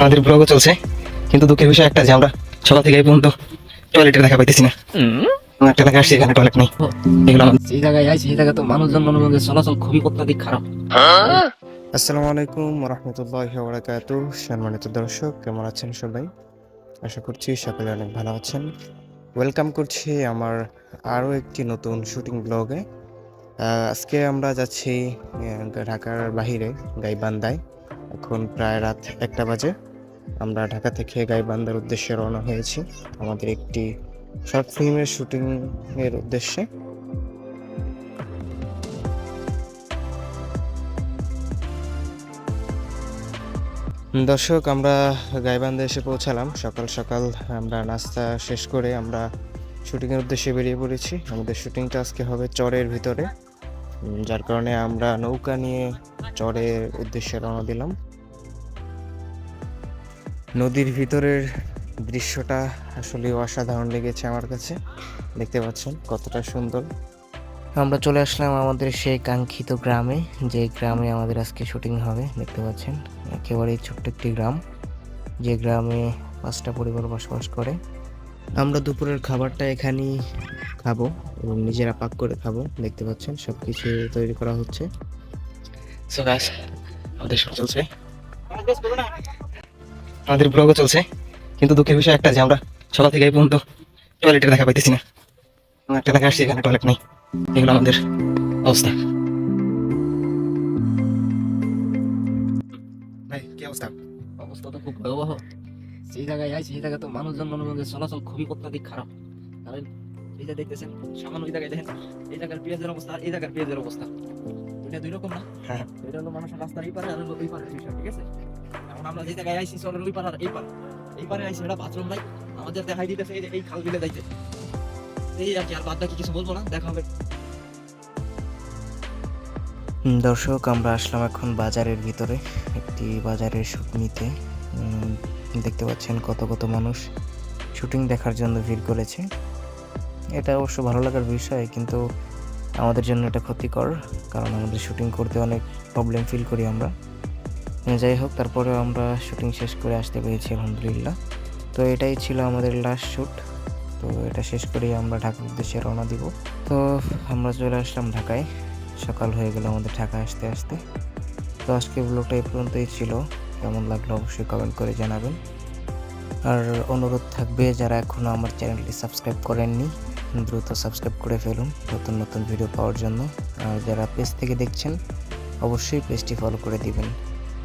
আমাদের ব্লগও চলছে। কিন্তু দুঃখের বিষয় একটা যে আমরা সকাল থেকে এই পর্যন্ত টয়লেটের দেখা পাইতেছি না। আমরা একটা আসছি এখানে টয়লেট নেই। এগুলো সেই জায়গায় আইছি সেই জায়গায় তো মানুষজন মনোরঞ্জনের চলাচল খুবই অত্যাধিক খারাপ। আসসালামু আলাইকুম রহমতুল্লাহ বরাকাত সম্মানিত দর্শক কেমন আছেন সবাই? আশা করছি সকলে অনেক ভালো আছেন। ওয়েলকাম করছি আমার আরও একটি নতুন শুটিং ব্লগে আজকে আমরা যাচ্ছি ঢাকার বাহিরে গাইবান্ধায়। এখন প্রায় রাত একটা বাজে। আমরা ঢাকা থেকে গাইবান্ধার উদ্দেশ্যে রওনা হয়েছি আমাদের একটি শর্ট ফিল্মের শুটিং এর উদ্দেশ্যে। দর্শক, আমরা গাইবান্ধা এসে পৌঁছালাম। সকাল সকাল আমরা নাস্তা শেষ করে আমরা শুটিংয়ের উদ্দেশ্যে বেরিয়ে পড়েছি। আমাদের শুটিংটা আজকে হবে চরের ভিতরে। যার কারণে আমরা নৌকা নিয়ে চরের উদ্দেশ্যে রওনা দিলাম। নদীর ভিতরের দৃশ্যটা আসলে অসাধারণ লেগেছে আমার কাছে। দেখতে পাচ্ছেন কতটা সুন্দর। আমরা চলে আসলাম আমাদের সেই কাঙ্ক্ষিত গ্রামে যে গ্রামে আমাদের আজকে শুটিং হবে দেখতে পাচ্ছেন। একেবারেই ছোট্ট একটি গ্রাম যে গ্রামে পাঁচটা পরিবার বসবাস করে। আমরা দুপুরের খাবারটা এখানেই খাব এবং নিজেরা পাক করে খাব দেখতে পাচ্ছেন সব কিছু তৈরি করা হচ্ছে। আমাদের চলছে। আমাদের ব্লগও চলছে। কিন্তু দুঃখের বিষয় একটা যে আমরা সকাল থেকে এই পর্যন্ত টয়লেটের দেখা পাইতেছি না। আমরা একটা দেখা আসছি এখানে টয়লেট নেই। এগুলো আমাদের অবস্থা। অবস্থা? অবস্থা তো খুব ভয়াবহ। সেই জায়গায় আইছি সেই জায়গায় তো মানুষজন মনোরঞ্জনের চলাচল খুবই অত্যাধিক খারাপ। কারণ এই যে দেখতেছেন সামান্য ওই জায়গায় দেখেন এই জায়গার পেঁয়াজের অবস্থা আর এই জায়গার পেঁয়াজের অবস্থা। এটা দুই রকম না? হ্যাঁ। এটা হলো মানুষের রাস্তার এই পারে আর হলো ওই পারে ঠিক আছে? আমরা চলের ওই পার আর এই পার এই আইছি এটা বাথরুম নাই আমাদের দেখাই দিতেছে এই খাল বিলে যাইতে। এই আর কি, আর বাদ বাকি কিছু বলব না, দেখা হবে। দর্শক, আমরা আসলাম এখন বাজারের ভিতরে, একটি বাজারের শুট নিতে দেখতে পাচ্ছেন কত কত মানুষ শুটিং দেখার জন্য ভিড় করেছে। এটা অবশ্য ভালো লাগার বিষয়, কিন্তু আমাদের জন্য এটা ক্ষতিকর, কারণ আমাদের শুটিং করতে অনেক প্রবলেম ফিল করি আমরা। যাই হোক, তারপরে আমরা শুটিং শেষ করে আসতে পেরেছি, আলহামদুলিল্লাহ। তো এটাই ছিল আমাদের লাস্ট শ্যুট তো এটা শেষ করেই আমরা ঢাকার উদ্দেশ্যে রওনা দিব। তো আমরা চলে আসলাম ঢাকায়। সকাল হয়ে গেল আমাদের ঢাকা আসতে আসতে। তো আজকে ব্লগটা এই পর্যন্তই ছিল। কেমন লাগল অবশ্যই কমেন্ট করে জানাবেন। আর অনুরোধ থাকবে যারা এখনও আমার চ্যানেলটি সাবস্ক্রাইব করেননি, দ্রুত সাবস্ক্রাইব করে ফেলুন নতুন নতুন ভিডিও পাওয়ার জন্য। আর যারা পেজ থেকে দেখছেন, অবশ্যই পেজটি ফলো করে দিবেন।